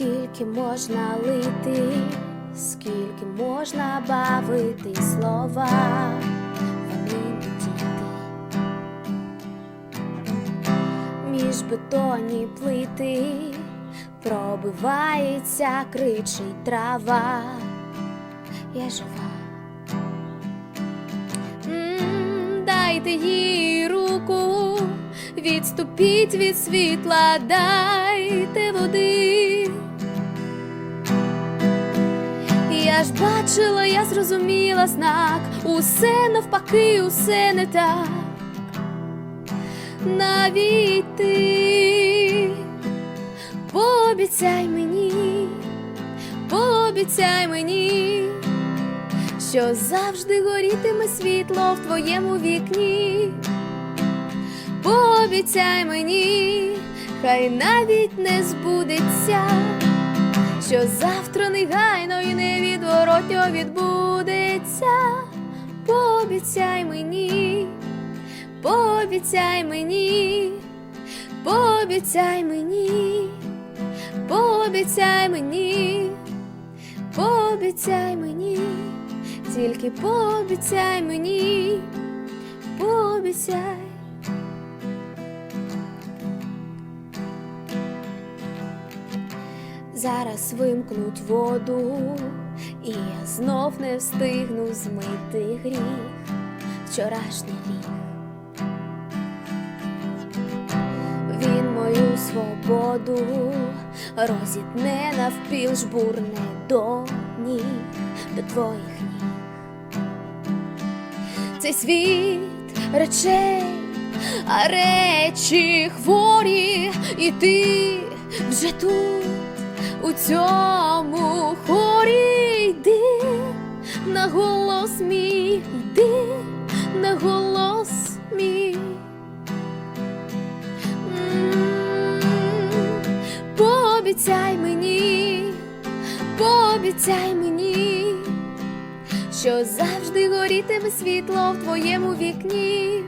Скільки можна лити, скільки можна бавити слова, вони не. Між бетонні плити пробивається, кричить трава. Я жива. М, Дайте їй руку, відступіть від світла, дайте води. Я ж бачила, я зрозуміла знак, усе навпаки, усе не так. Навіть ти пообіцяй мені, пообіцяй мені, що завжди горітиме світло в твоєму вікні. Пообіцяй мені, хай навіть не збудеться, що завтра негайно невідворотньо відбудеться. Пообіцяй мені, пообіцяй мені, пообіцяй мені, пообіцяй мені, пообіцяй мені, тільки пообіцяй мені, пообіцяй. Зараз вимкнуть воду, і я знов не встигну змити гріх, вчорашній гріх. Він мою свободу розітне навпіл жбурне до ніг, до твоїх ніг. Цей світ речей, а речі хворі, і ти вже тут, у цьому хорі йди на голос мій, йди на голос мій. Пообіцяй мені, пообіцяй мені, що завжди горітиме світло в твоєму вікні.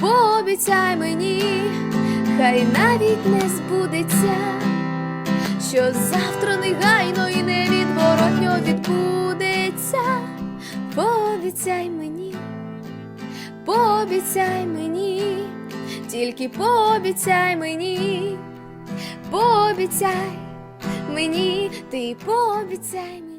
Пообіцяй мені, хай навіть не збудеться, що завтра негайно і невідворотньо відбудеться. Пообіцяй мені, пообіцяй мені, тільки пообіцяй мені, пообіцяй мені, ти пообіцяй мені.